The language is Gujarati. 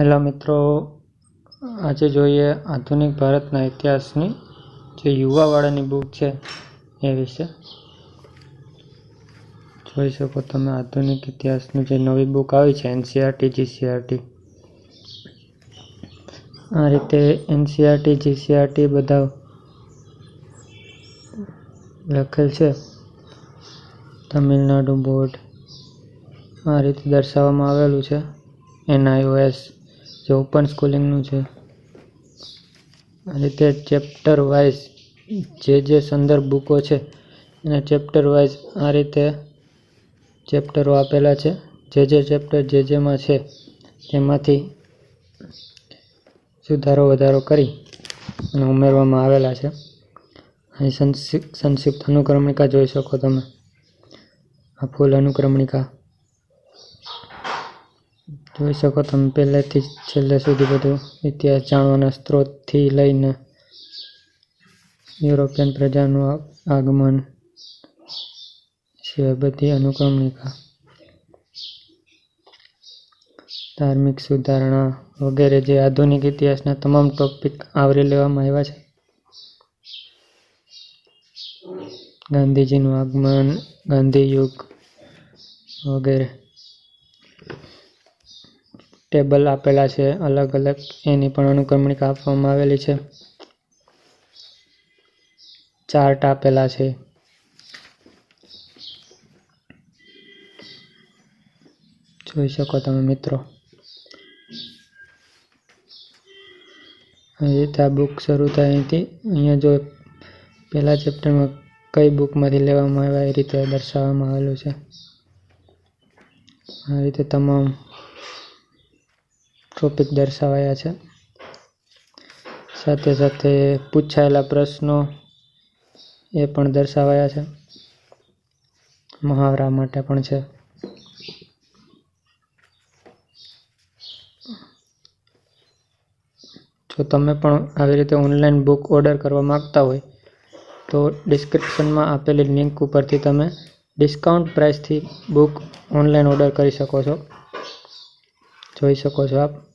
હેલો મિત્રો, આજે જોઈએ આધુનિક ભારતના ઇતિહાસની જે યુવાવાળાની બુક છે એ વિશે. જોઈ શકો તમે આધુનિક ઇતિહાસની જે નવી બુક આવી છે એનસીઆરટી જીસીઆરટી આ રીતે એનસીઆરટી જીસીઆરટી બધા લખેલ છે. તમિલનાડુ બોર્ડ આ રીતે દર્શાવવામાં આવેલું છે. એનઆઈઓએસ જે ઓપન સ્કૂલિંગનું છે. આ રીતે ચેપ્ટર વાઇઝ જે જે સંદર્ભ બુકો છે, એના ચેપ્ટર વાઇઝ આ રીતે ચેપ્ટરો આપેલા છે. જે જે ચેપ્ટર જે જેમાં છે, તેમાંથી સુધારો વધારો કરી અને ઉમેરવામાં આવેલા છે. અહીં સંક્ષિપ્ત અનુક્રમણિકા જોઈ શકો તમે. આ ફૂલ અનુક્રમણિકા. જોઈ શકો તમે પહેલેથી જ છેલ્લે સુધી બધું ઇતિહાસ જાણવાના સ્ત્રોતથી લઈને યુરોપિયન પ્રજાનું આગમન સિવાય બધી અનુક્રમણિકા ધાર્મિક સુધારણા વગેરે જે આધુનિક ઇતિહાસના તમામ ટોપિક આવરી લેવામાં આવ્યા છે. ગાંધીજીનું આગમન, ગાંધી યુગ વગેરે. ટેબલ આપેલા છે, અલગ અલગ એની પણ અનુક્રમણિકા આપવામાં આવેલી છે. ચાર્ટ આપેલા છે. જોઈ શકો તમે મિત્રો. રીતે આ બુક શરૂ થાય અહીંથી. અહીંયા જો પહેલા ચેપ્ટરમાં કઈ બુકમાંથી લેવામાં આવ્યા એ રીતે દર્શાવવામાં આવેલું છે. આ રીતે તમામ ટોપિક દર્શાવાયા છે. સાથે સાથે પૂછાયેલા પ્રશ્નો એ પણ દર્શાવાયા છે. મહાવરા માટે પણ છે. જો તમે પણ આવી રીતે ઓનલાઈન બુક ઓર્ડર કરવા માંગતા હોય, તો ડિસ્ક્રિપ્શનમાં આપેલી લિંક ઉપરથી તમે ડિસ્કાઉન્ટ પ્રાઇસથી બુક ઓનલાઈન ઓર્ડર કરી શકો છો. જોઈ શકો છો આપ.